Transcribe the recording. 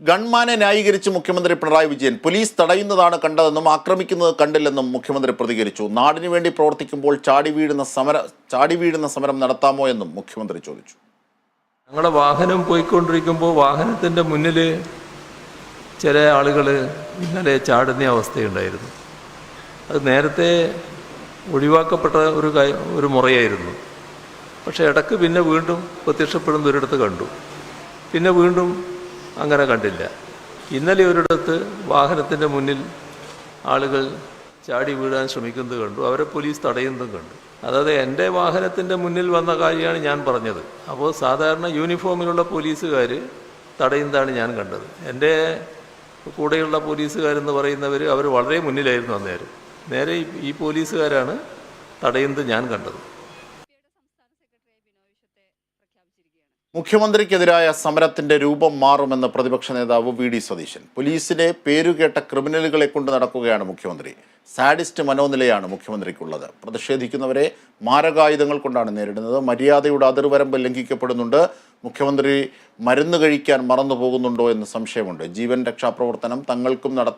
ഗൺമാനെ ന്യായീകരിച്ച് മുഖ്യമന്ത്രി പിണറായി വിജയൻ പോലീസ് തടയുന്നതാണ് കണ്ടതെന്നും ആക്രമിക്കുന്നത് കണ്ടില്ലെന്നും മുഖ്യമന്ത്രി പ്രതികരിച്ചു. നാടിനു വേണ്ടി പ്രവർത്തിക്കുമ്പോൾ ചാടി വീഴുന്ന സമര ചാടി വീഴുന്ന സമരം നടത്താമോ എന്നും മുഖ്യമന്ത്രി ചോദിച്ചു. ഞങ്ങളുടെ വാഹനം പോയിക്കൊണ്ടിരിക്കുമ്പോൾ വാഹനത്തിന്റെ മുന്നിൽ ചില ആളുകൾ ഇന്നലെ ചാടുന്ന അവസ്ഥയുണ്ടായിരുന്നു. അത് നേരത്തെ ഒഴിവാക്കപ്പെട്ട ഒരു ഒരു മുറയായിരുന്നു. പക്ഷേ ഇടയ്ക്ക് പിന്നെ വീണ്ടും പ്രത്യക്ഷപ്പെടുന്ന ഒരിടത്ത് കണ്ടു. പിന്നെ വീണ്ടും അങ്ങനെ കണ്ടില്ല. ഇന്നലെ ഒരിടത്ത് വാഹനത്തിന്റെ മുന്നിൽ ആളുകൾ ചാടി വീഴാൻ ശ്രമിക്കുന്നത് കണ്ടു. അവരെ പോലീസ് തടയുന്നതും കണ്ടു. അതായത് എന്റെ വാഹനത്തിന്റെ മുന്നിൽ വന്ന കാര്യമാണ് ഞാൻ പറഞ്ഞത്. അപ്പോൾ സാധാരണ യൂണിഫോമിലുള്ള പോലീസുകാർ തടയുന്നതാണ് ഞാൻ കണ്ടത്. എന്റെ കൂടെയുള്ള പോലീസുകാരെന്ന് പറയുന്നവർ അവർ വളരെ മുന്നിലായിരുന്നു അന്നേരം. നേരെ ഈ- പോലീസുകാരാണ് തടയുന്നത് ഞാൻ കണ്ടത്. മുഖ്യമന്ത്രിക്കെതിരായ സമരത്തിന്റെ രൂപം മാറുമെന്ന് പ്രതിപക്ഷ നേതാവ് വി ഡി സതീശൻ. പോലീസിനെ പേരുകേട്ട ക്രിമിനലുകളെ കൊണ്ട് നടക്കുകയാണ് മുഖ്യമന്ത്രി. സാഡിസ്റ്റ് മനോനിലയാണ് മുഖ്യമന്ത്രിക്കുള്ളത്. പ്രതിഷേധിക്കുന്നവരെ മാരകായുധങ്ങൾ കൊണ്ടാണ് നേരിടുന്നത്. മര്യാദയുടെ അതിർവരമ്പ് ലംഘിക്കപ്പെടുന്നുണ്ട്. മുഖ്യമന്ത്രി മരുന്ന് കഴിക്കാൻ മറന്നു പോകുന്നുണ്ടോ എന്ന് സംശയമുണ്ട്. ജീവൻ രക്ഷാപ്രവർത്തനം തങ്ങൾക്കും നടത്താൻ